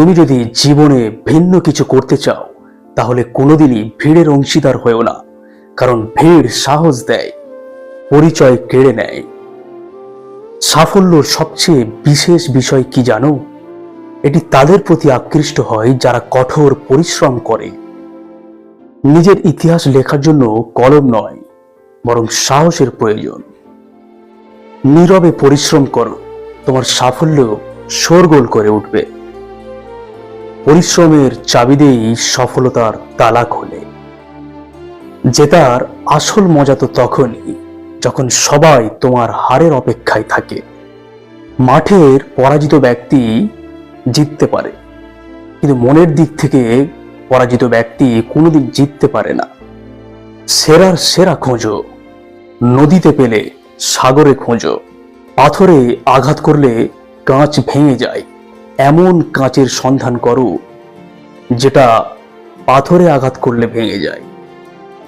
তুমি যদি জীবনে ভিন্ন কিছু করতে চাও, তাহলে কোনোদিনই ভিড়ের অংশীদার হয়েও না, কারণ ভিড় সাহস দেয়, পরিচয় কেড়ে নেয়। সাফল্যর সবচেয়ে বিশেষ বিষয় কি জানো? এটি তাদের প্রতি আকৃষ্ট হয় যারা কঠোর পরিশ্রম করে। নিজের ইতিহাস লেখার জন্য কলম নয়, বরং সাহসের প্রয়োজন। নীরবে পরিশ্রম করো, তোমার সাফল্য শোরগোল করে উঠবে। পরিশ্রমের চাবি দিয়েই সফলতার তালা খোলে। জেতার আসল মজা তো তখনই যখন সবাই তোমার হারের অপেক্ষায় থাকে। মাঠের পরাজিত ব্যক্তি জিততে পারে, কিন্তু মনের দিক থেকে পরাজিত ব্যক্তি কোনোদিন জিততে পারে না। সেরার সেরা খোঁজো, নদীতে পেলে সাগরে খোঁজো, পাথরে আঘাত করলে কাঁচ ভেঙে যায়। এমন কাঁচের সন্ধান করো, যেটা পাথরে আঘাত করলে ভেঙে যায়।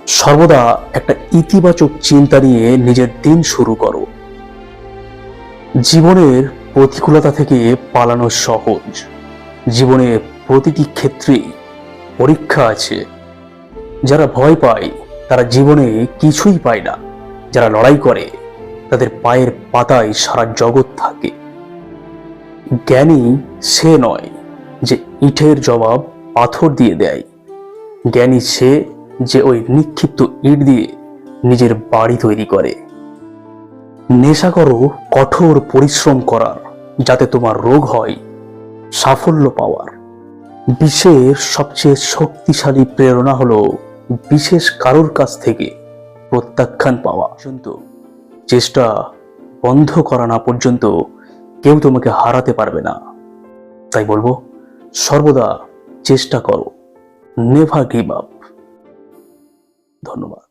সর্বদা একটা ইতিবাচক চিন্তা নিয়ে নিজের দিন শুরু করো। জীবনের প্রতিকূলতা থেকে পালানো সহজ। জীবনের প্রতিটি ক্ষেত্রেই পরীক্ষা আছে। যারা ভয় পায়, তারা জীবনে কিছুই পায় না। যারা লড়াই করে, তাদের পায়ের পাতায় সারা জগৎ থাকে। জ্ঞানী সে নয় যে ইটের জবাব পাথর দিয়ে দেয়। জ্ঞানী সে যে ওই নিক্ষিপ্ত ইট দিয়ে নিজের বাড়ি তৈরি করে। নেশা করো কঠোর পরিশ্রম করার, যাতে তোমার রোগ হয়, সাফল্য পাওয়ার। বিশ্বের সবচেয়ে শক্তিশালী প্রেরণা হলো বিশেষ কারোর কাছ থেকে প্রত্যাখ্যান পাওয়া। পর্যন্ত চেষ্টা বন্ধ করা না পর্যন্ত কেউ তোমাকে হারাতে পারবে না। তাই বলব সর্বদা চেষ্টা করো। নেভার গিভ আপ ধন্যবাদ।